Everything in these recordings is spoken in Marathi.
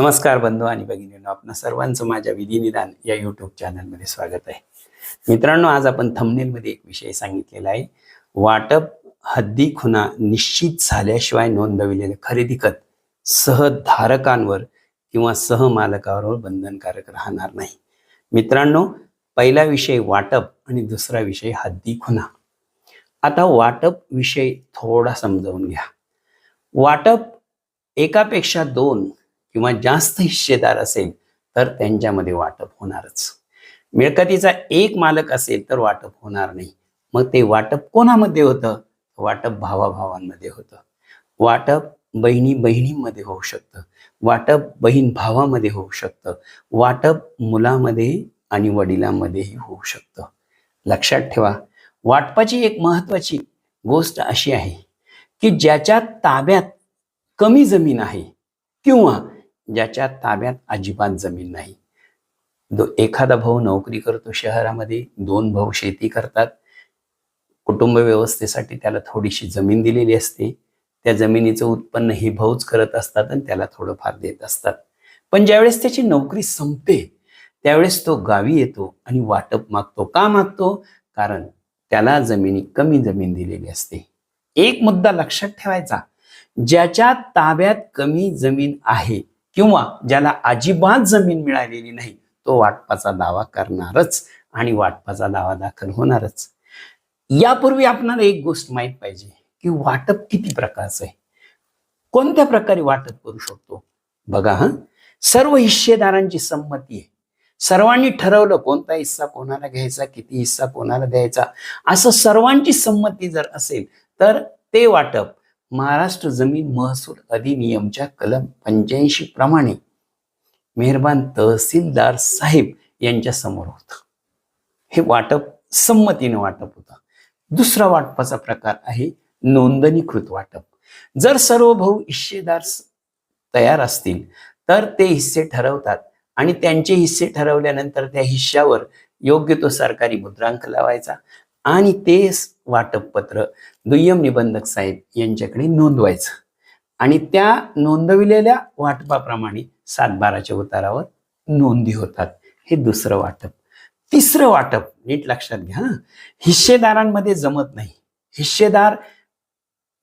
नमस्कार बंधू आणि भगिनींनो आपणा सर्वांचं माझ्या विधिनिदान या यूट्यूब चॅनलमध्ये स्वागत आहे. मित्रांनो आज आपण थंबनेलमध्ये एक विषय सांगितलेला आहे. वाटप हद्दी खुना निश्चित झाल्याशिवाय नोंदविलेले खरेदी खत सहधारकांवर किंवा सहमालकावर बंधनकारक राहणार नाही. मित्रांनो पहिला विषय वाटप आणि दुसरा विषय हद्दी खुना आता वाटप विषय थोडा समजावून घ्या. वाटप एकापेक्षा दोन किंवा जास्त हिस्सेदार असेल तर त्यांच्यामध्ये वाटप होणारच. मिळकतीचा एक मालक असेल तर वाटप होणार नाही. मग ते वाटप कोणामध्ये होतं? वाटप भावाभावांमध्ये होतं. वाटप बहिणी बहिणींमध्ये होऊ शकतं. वाटप बहीण भावामध्ये होऊ शकतं. वाटप मुलामध्ये आणि वडिलांमध्येही होऊ शकतं. लक्षात ठेवा वाटपाची एक महत्वाची गोष्ट अशी आहे की ज्याच्या ताब्यात कमी जमीन आहे किंवा ज्याच्या ताब्यात अजिबात जमीन नाही. दो एखादा भाऊ नोकरी करतो शहरामध्ये दोन भाऊ शेती करतात. कुटुंब व्यवस्थेसाठी त्याला थोडीशी जमीन दिलेली असते. त्या जमिनीचं उत्पन्न हे भाऊच करत असतात आणि त्याला थोडंफार देत असतात. पण ज्यावेळेस त्याची नोकरी संपते त्यावेळेस तो गावी येतो आणि वाटप मागतो का मागतो? कारण त्याला जमिनी कमी जमीन दिलेली असते. एक मुद्दा लक्षात ठेवायचा ज्याच्या ताब्यात कमी जमीन आहे किंवा ज्याला अजिबात जमीन मिळालेली नाही तो वाटपाचा दावा करणारच आणि वाटपाचा दावा दाखल होणारच. यापूर्वी आपणाला एक गोष्ट माहीत पाहिजे की वाटप किती प्रकारचं आहे? कोणत्या प्रकारे वाटप करू शकतो? बघा हा. सर्व हिस्सेदारांची संमती आहे. सर्वांनी ठरवलं कोणता हिस्सा कोणाला घ्यायचा किती हिस्सा कोणाला द्यायचा? असं सर्वांची संमती जर असेल तर ते वाटप महाराष्ट्र जमीन महसूल अधिनियमच्या कलम पंच्याऐंशी प्रमाणे मेहरबान तहसीलदार साहेब यांच्या समोर होत. हे वाटप संमतीने वाटप होतं. दुसरा वाटपाचा प्रकार आहे नोंदणीकृत वाटप. जर सर्व भाऊ हिस्सेदार तयार असतील तर ते हिस्से ठरवतात आणि त्यांचे हिस्से ठरवल्यानंतर त्या हिश्श्यावर योग्य तो सरकारी मुद्रांक लावायचा. आणि ते वाटपपत्र दुय्यम निबंधक साहेब यांच्याकडे नोंदवायचं. आणि त्या नोंदविलेल्या वाटपाप्रमाणे सातबाराच्या उतारावर नोंदी होतात. हे दुसरं वाटप. तिसरं वाटप नीट लक्षात घ्या हिस्सेदारांमध्ये जमत नाही. हिस्सेदार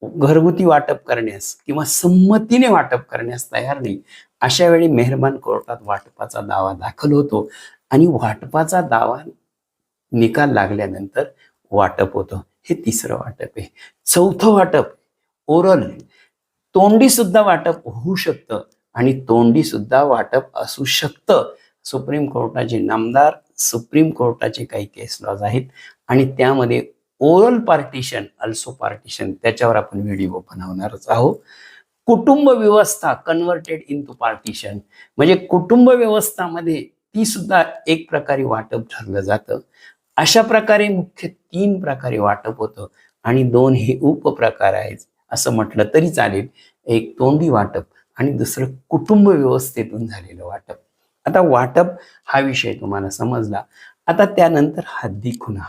घरगुती वाटप करण्यास किंवा संमतीने वाटप करण्यास तयार नाही. अशा वेळी मेहरबान कोर्टात वाटपाचा दावा दाखल होतो. आणि वाटपाचा दावा निकाल लागल्यानंतर वाटप होतं. हे तिसरं वाटप आहे. चौथं वाटप ओरल. तोंडी सुद्धा वाटप होऊ शकतं आणि तोंडी सुद्धा वाटप असू शकतं. सुप्रीम कोर्टाचे नामदार सुप्रीम कोर्टाचे काही केस लॉज आहेत. आणि त्यामध्ये ओरल पार्टिशन अल्सो पार्टिशन त्याच्यावर आपण व्हिडिओ बनवणारच आहोत. कुटुंब व्यवस्था कन्व्हर्टेड इन टू पार्टिशन. म्हणजे कुटुंब व्यवस्थामध्ये ती सुद्धा एक प्रकारे वाटप ठरलं जातं. अशा प्रकारे मुख्य तीन प्रकारे वाटप होतं आणि दोन हे उपप्रकार आहेत असं म्हटलं तरी चालेल. एक तोंडी वाटप आणि दुसरं कुटुंब व्यवस्थेतून झालेलं वाटप. आता वाटप हा विषय तुम्हाला समजला. आता त्यानंतर हद्दी खुना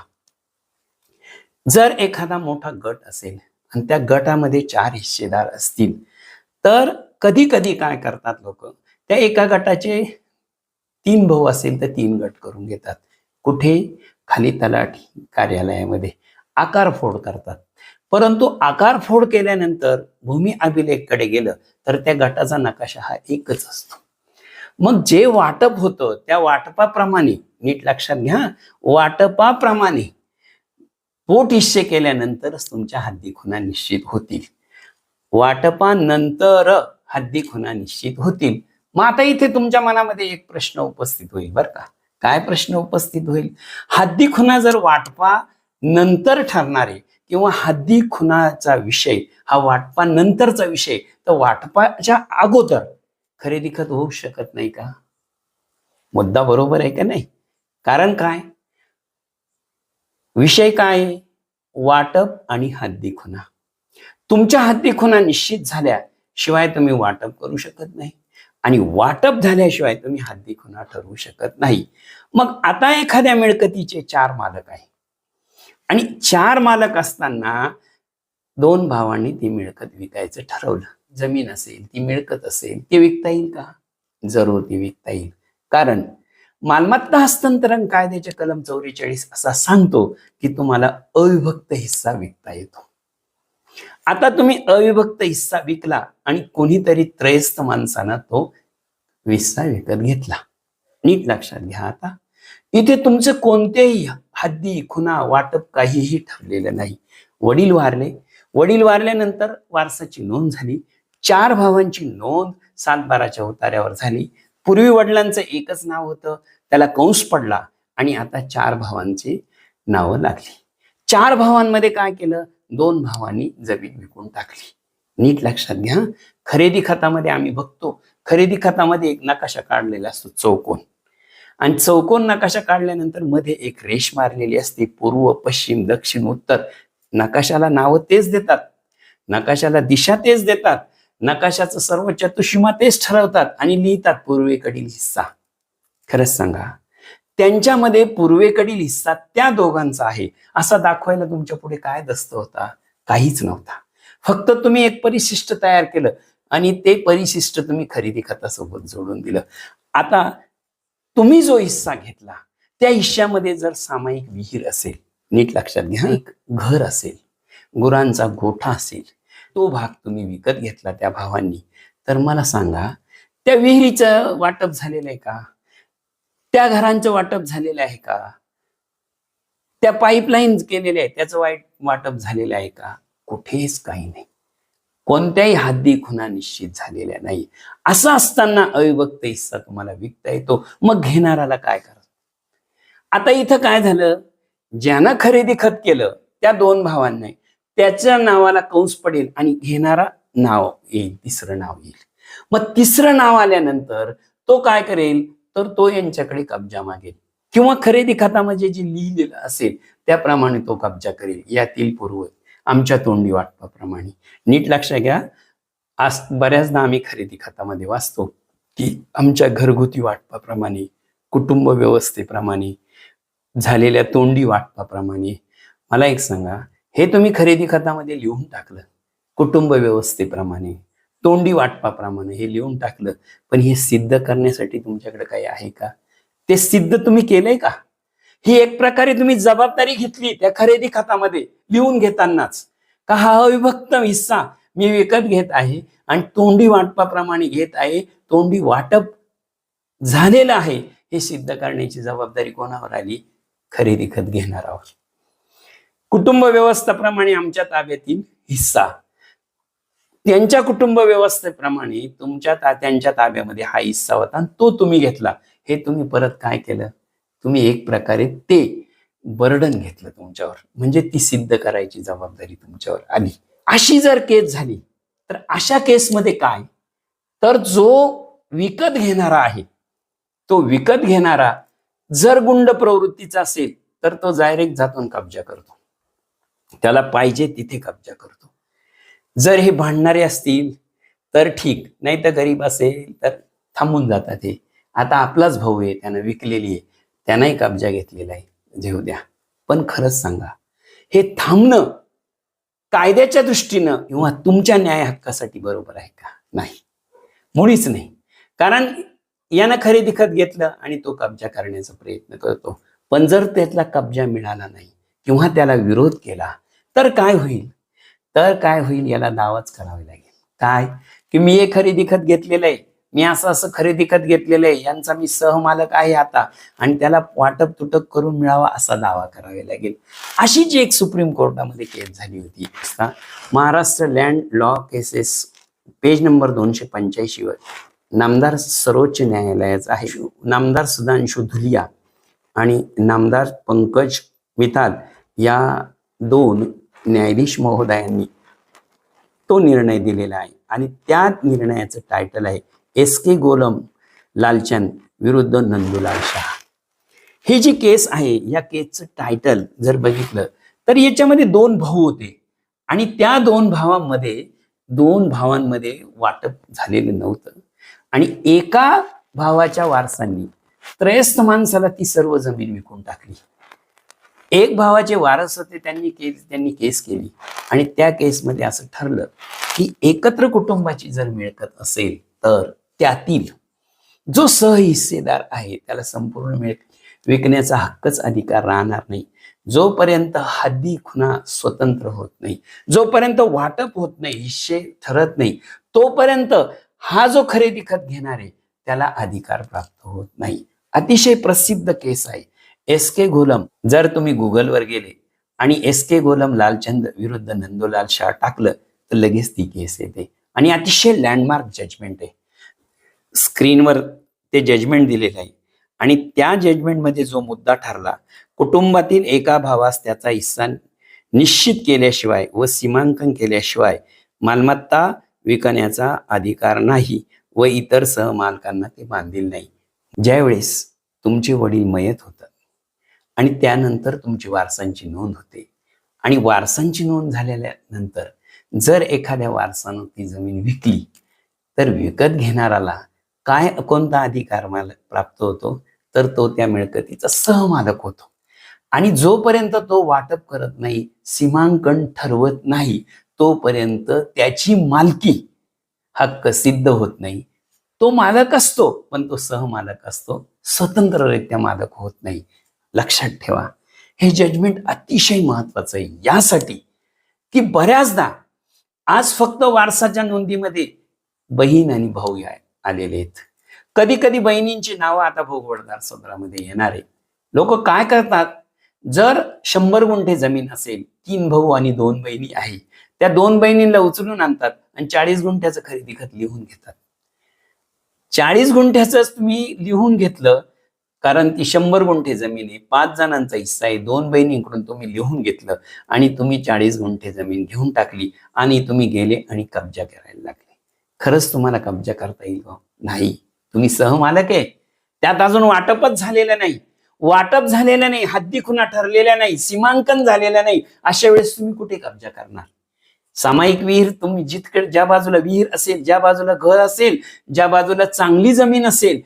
जर एखादा मोठा गट असेल आणि त्या गटामध्ये चार हिस्सेदार असतील तर कधी कधी काय करतात लोक? त्या एका गटाचे तीन भाऊ असेल तर तीन गट करून घेतात. कुठे? खाली तलाठी कार्यालयामध्ये आकारफोड करतात. परंतु आकारफोड केल्यानंतर भूमी अभिलेखकडे गेलं तर त्या गटाचा नकाशा हा एकच असतो. मग जे वाटप होतं त्या वाटपाप्रमाणे नीट लक्षात घ्या वाटपाप्रमाणे पोट हिस्से केल्यानंतरच तुमच्या हद्दी खुना निश्चित होतील. वाटपानंतर हद्दी खुना निश्चित होतील. मग आता इथे तुमच्या मनामध्ये एक प्रश्न उपस्थित होईल बरं का. काय प्रश्न उपस्थित होईल? हद्दी खुना जर वाटपा नंतर ठरणारे किंवा हद्दी खुनाचा विषय हा वाटपा नंतरचा विषय तर वाटपाच्या अगोदर खरेदी खत होऊ शकत नाही का? मुद्दा बरोबर आहे का नाही? कारण काय? विषय काय? वाटप आणि हद्दी खुना तुमच्या हद्दी खुना निश्चित झाल्या शिवाय तुम्ही वाटप करू शकत नाही. आणि वाटप झाल्याशिवाय तुम्ही हद्दी खुना ठरवू शकत नाही. मग आता एखाद्या मिळकतीचे चार मालक आहे आणि चार मालक असताना दोन भावांनी ती मिळकत विकायचं ठरवलं. जमीन असेल ती मिळकत असेल ती विकता येईल का? जरूर ती विकता येईल. कारण मालमत्ता हस्तांतरण कायद्याचे कलम चौवेचाळीस असा सांगतो की तुम्हाला अविभक्त हिस्सा विकता येतो. आता तुम्ही अविभक्त हिस्सा विकला आणि कोणीतरी त्रयस्थ माणसानं तो हिस्सा विकत घेतला. नीट लक्षात घ्या आता. इथे तुमचं कोणतेही हद्दी खुना वाटप काहीही ठरलेलं नाही. वडील वारले. वडील वारल्यानंतर वारसाची नोंद झाली. चार भावांची नोंद सातबाराच्या उतार्यावर झाली. पूर्वी वडिलांचं एकच नाव होतं. त्याला कंस पडला आणि आता चार भावांची नावं लागली. चार भावांमध्ये काय केलं? दोन भावांनी जमीन विकून टाकली. नीट लक्षात घ्या. खरेदी खतामध्ये आम्ही बघतो खरेदी खतामध्ये एक नकाशा काढलेला असतो चौकोन. आणि चौकोन नकाशा काढल्यानंतरमध्ये एक रेष मारलेली असते पूर्व पश्चिम दक्षिण उत्तर. नकाशाला नावं तेच देतात. नकाशाला दिशा तेच देतात. नकाशाचं सर्व चतुष्मा तेच ठरवतात आणि लिहितात पूर्वेकडील हिस्सा. खरंच सांगा त्यांच्यामध्ये पूर्वेकडील हिस्सा त्या दोघांचा आहे. असा दाखवायला तुमच्यापुढे काय दस्त होता? काहीच नव्हता. फक्त तुम्ही एक परिशिष्ट तयार केलं आणि ते परिशिष्ट तुम्ही खरेदी खतासोबत जोडून दिलं. आता तुम्ही जो हिस्सा घेतला त्या हिश्श्यामध्ये जर सामायिक विहीर असेल नीट लक्षात घ्या. एक घर असेल गुरांचा गोठा असेल तो भाग तुम्ही विकत घेतला त्या भावांनी. तर मला सांगा त्या विहिरीचं वाटप झालेलं आहे का? त्या घरांचं वाटप झालेलं आहे का? त्या पाईपलाईन केलेल्या आहेत त्याचं वाईट वाटप झालेलं आहे का? कुठेच काही नाही. कोणत्याही हद्दी खुना निश्चित झालेल्या नाही. असं असताना अविभक्त हिस्सा तुम्हाला विकता येतो. मग घेणाराला काय करा आता इथं काय झालं? ज्यानं खरेदी खत केलं त्या दोन भावांना त्याच्या नावाला कंस पडेल आणि घेणारा नाव येईल तिसरं नाव येईल. मग तिसरं नाव आल्यानंतर तो काय करेल? तर तो यांच्याकडे कब्जा मागेल. किंवा खरेदी खतामध्ये जे लिहिलेलं असेल त्याप्रमाणे तो कब्जा करेल. यातील पूर्व आमच्या तोंडी वाटपाप्रमाणे. नीट लक्षात घ्या आज बऱ्याचदा आम्ही खरेदी खतामध्ये वाचतो की आमच्या घरगुती वाटपाप्रमाणे कुटुंब व्यवस्थेप्रमाणे झालेल्या तोंडी वाटपाप्रमाणे. मला एक सांगा हे तुम्ही खरेदी खतामध्ये लिहून टाकलं कुटुंब व्यवस्थेप्रमाणे. तोंडी वाटपाप्रमाणे हे लिहून टाकलं. पण हे सिद्ध करण्यासाठी तुमच्याकडे काही आहे का? ते सिद्ध तुम्ही केलंय का? ही एक प्रकारे तुम्ही जबाबदारी घेतली त्या खरेदी खतामध्ये लिहून घेतानाच. का हा अविभक्त हिस्सा मी विकत घेत आहे आणि तोंडी वाटपाप्रमाणे घेत आहे? तोंडी वाटप झालेलं आहे. हे सिद्ध करण्याची जबाबदारी कोणावर आली? खरेदी खत घेणारावर. कुटुंब व्यवस्थेप्रमाणे आमच्या ताब्यातील हिस्सा. त्यांच्या कुटुंब व्यवस्थेप्रमाणे तुमच्या ता त्यांच्या ताब्यामध्ये हा हिस्सा होता आणि तो तुम्ही घेतला. हे तुम्ही परत काय केलं? तुम्ही एक प्रकारे ते बर्डन घेतलं तुमच्यावर. म्हणजे ती सिद्ध करायची जबाबदारी तुमच्यावर आली. अशी जर केस झाली तर अशा केसमध्ये काय? तर जो विकत घेणारा आहे तो विकत घेणारा जर गुंड प्रवृत्तीचा असेल तर तो डायरेक्ट जातून कब्जा करतो. त्याला पाहिजे तिथे कब्जा करतो. जर हे भांडणारे असतील तर ठीक. नाही तर गरीब असेल तर थांबून जातात हे. आता आपलाच भाऊ आहे त्यानं विकलेली आहे. त्यानंही कब्जा घेतलेला आहे. जेव द्या. पण खरंच सांगा हे थांबणं कायद्याच्या दृष्टीनं किंवा तुमच्या न्याय हक्कासाठी बरोबर आहे का? नाही. मुळीच नाही. कारण यानं खरेदी खत घेतलं आणि तो कब्जा करण्याचा प्रयत्न करतो. पण जर त्यातला कब्जा मिळाला नाही किंवा त्याला विरोध केला तर काय होईल? तर काय होईल याला दावाच करावी लागेल. काय? की मी हे खरेदी खत घेतलेलं आहे. मी असं असं खरेदी खत घेतलेलं आहे. यांचा मी सहमालक आहे आता. आणि त्याला वाटप तुटक करून मिळावा असा दावा करावा लागेल. अशी जी एक सुप्रीम कोर्टामध्ये केस झाली होती. Maharashtra land law cases page number दोनशे पंच्याऐंशी वर. नामदार सर्वोच्च न्यायालयाचा आहे. नामदार सुधांशु धुलिया आणि नामदार पंकज मिताल या दोन न्यायाधीश महोदयांनी तो निर्णय दिलेला आहे. आणि त्या निर्णयाचं टायटल आहे एस के गोलम लालचंद विरुद्ध नंदुलाल शहा. ही जी केस आहे या केसचं टायटल जर बघितलं तर याच्यामध्ये दोन भाऊ होते. आणि त्या दोन भावांमध्ये दोन भावांमध्ये वाटप झालेलं नव्हतं. आणि एका भावाच्या वारसांनी त्रयस्थ माणसाला ती सर्व जमीन विकून टाकली. एक भावाचे वारस होते त्यांनी केस त्यांनी केस केली. आणि त्या केसमध्ये असं ठरलं की एकत्र कुटुंबाची जर मिळकत असेल तर त्यातील जो सहहिस्सेदार आहे त्याला संपूर्ण मिळ विकण्याचा हक्कच अधिकार राहणार नाही. जोपर्यंत हद्दी खुना स्वतंत्र होत नाही जोपर्यंत वाटप होत नाही हिस्से ठरत नाही तोपर्यंत हा जो खरेदी खत घेणार आहे त्याला अधिकार प्राप्त होत नाही. अतिशय प्रसिद्ध केस आहे. एस के गोलम जर तुम्ही गुगलवर गेले आणि एस के गोलम लालचंद विरुद्ध नंदोलाल शाह टाकलं तर लगेच ती केस येते. आणि अतिशय लँडमार्क जजमेंट आहे. स्क्रीनवर ते जजमेंट दिलेलं आहे. आणि त्या जजमेंटमध्ये जो मुद्दा ठरला कुटुंबातील एका भावास त्याचा हिस्सा निश्चित केल्याशिवाय व सीमांकन केल्याशिवाय मालमत्ता विकण्याचा अधिकार नाही व इतर सहमालकांना ते बांधील नाही. ज्यावेळेस तुमचे वडील मयत होते आणि त्यानंतर तुमची वारसांची नोंद होते. आणि वारसांची नोंद झालेल्या नंतर जर एखाद्या वारसानं ती जमीन विकली तर विकत घेणाराला काय कोणता अधिकार माल प्राप्त होतो? तर तो त्या मिळकतीचा सहमालक होतो. आणि जोपर्यंत तो वाटप करत नाही सीमांकन ठरवत नाही तोपर्यंत त्याची मालकी हक्क सिद्ध होत नाही. तो मालक असतो पण तो सहमालक असतो. स्वतंत्ररित्या मालक होत नाही. लक्षात ठेवा. हे जजमेंट अतिशय महत्वाचं आहे. यासाठी की बऱ्याचदा आज फक्त वारसाच्या नोंदीमध्ये बहीण आणि भाऊ या आलेले आहेत. कधी कधी बहिणींची नावं आता भोगवडदार सदरामध्ये येणार आहे लोक काय करतात? जर शंभर गुंठे जमीन असेल तीन भाऊ आणि दोन बहिणी आहे त्या दोन बहिणींना उचलून आणतात आणि चाळीस गुंठ्याचं खरेदी खत लिहून घेतात. चाळीस गुंठ्याच तुम्ही लिहून घेतलं कारण ती शंभर गुंठे जमीन आहे पाच जणांचा हिस्सा आहे दोन बहिणींकडून तुम्ही लिहून घेतलं आणि तुम्ही चाळीस गुंठे जमीन घेऊन टाकली आणि तुम्ही गेले आणि कब्जा करायला लागले. खरंच तुम्हाला कब्जा करता येईल का? नाही. तुम्ही सहमालक आहे. त्यात अजून वाटपच झालेलं नाही. वाटप झालेलं नाही हद्दी खुना ठरलेल्या नाही सीमांकन झालेलं नाही. अशा वेळेस तुम्ही कुठे कब्जा करणार? सामायिक विहीर तुम्ही जितकडे ज्या बाजूला विहीर असेल ज्या बाजूला घर असेल ज्या बाजूला चांगली जमीन असेल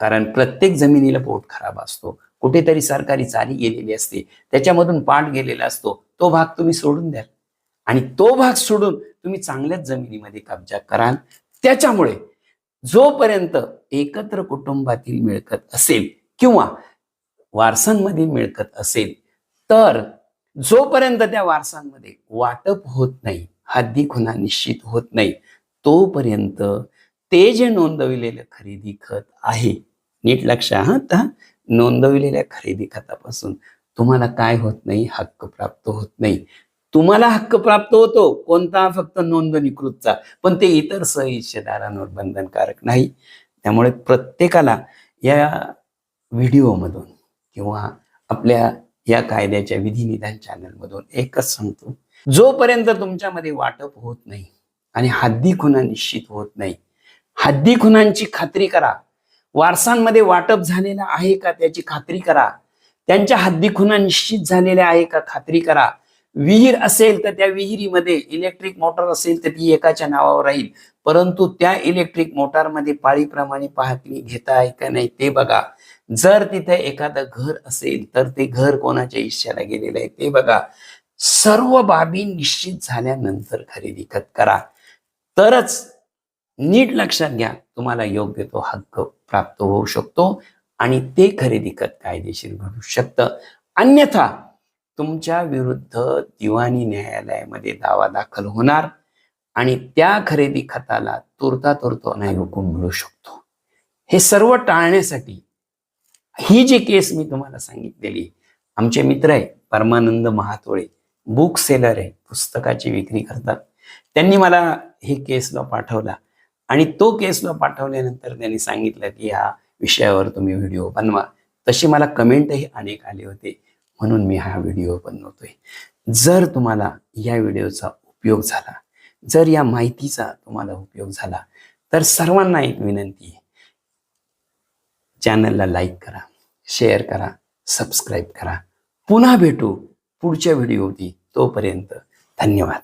कारण प्रत्येक जमिनीला पोट खराब असतो. कुठेतरी सरकारी चाली गेलेली असते. त्याच्यामधून पाठ गेलेला असतो. तो भाग तुम्ही सोडून द्याल. आणि तो भाग सोडून तुम्ही चांगल्याच जमिनीमध्ये कब्जा कराल. त्याच्यामुळे जोपर्यंत एकत्र कुटुंबातील मिळकत असेल किंवा वारसांमध्ये मिळकत असेल तर जोपर्यंत त्या वारसांमध्ये वाटप होत नाही हद्दी खुना निश्चित होत नाही तोपर्यंत ते जे नोंदविलेलं खरेदी खत आहे नीट लक्षात आहात नोंदविलेल्या खरेदी खतापासून तुम्हाला काय होत नाही? हक्क प्राप्त होत नाही. तुम्हाला हक्क प्राप्त होतो कोणता? फक्त नोंदणीकृतचा. पण ते इतर सहिष्यदारांवर बंधनकारक नाही. त्यामुळे प्रत्येकाला या व्हिडिओमधून किंवा आपल्या या कायद्याच्या विधिनिधान चॅनलमधून एकच सांगतो. जोपर्यंत तुमच्यामध्ये वाटप होत नाही आणि हद्दी खुना निश्चित होत नाही हद्दी खुनांची खात्री करा. वारसांमध्ये वाटप झालेलं आहे का त्याची खात्री करा. त्यांच्या हद्दी खुना निश्चित झालेल्या आहे का खात्री करा. विहीर असेल तर त्या विहिरीमध्ये इलेक्ट्रिक मोटर असेल तर ती एकाच्या नावावर राहील. परंतु त्या इलेक्ट्रिक मोटारमध्ये पाळीप्रमाणे पाहणी घेता आहे का नाही ते बघा. जर तिथे एखादं घर असेल तर ते घर कोणाच्या हिश्श्याला गेलेलं आहे ते बघा. सर्व बाबी निश्चित झाल्यानंतर खरेदी खत करा. तरच नीट लक्षात घ्या तुम्हाला योग्य तो हक्क प्राप्त होऊ शकतो आणि ते खरेदी खत कायदेशीर घडू शकतं. अन्यथा तुमच्या विरुद्ध दिवाणी न्यायालयामध्ये दावा दाखल होणार आणि त्या खरेदी खताला तुरता तुरतो नाही हुकूम मिळू शकतो. हे सर्व टाळण्यासाठी ही जी केस मी तुम्हाला सांगितलेली आमचे मित्र आहे परमानंद महातोळे बुक सेलर आहे पुस्तकाची विक्री करतात. त्यांनी मला हे केस लॉ पाठवला. आणि तो केसला पाठवल्यानंतर त्यांनी सांगितलं की ह्या विषयावर तुम्ही व्हिडिओ बनवा. तसे मला कमेंटही अनेक आले होते. म्हणून मी हा व्हिडिओ बनवतोय. जर तुम्हाला या व्हिडिओचा उपयोग झाला जर या माहितीचा तुम्हाला उपयोग झाला तर सर्वांना एक विनंती आहे. चॅनलला लाईक करा शेअर करा सबस्क्राईब करा. पुन्हा भेटू पुढच्या व्हिडिओती तोपर्यंत धन्यवाद.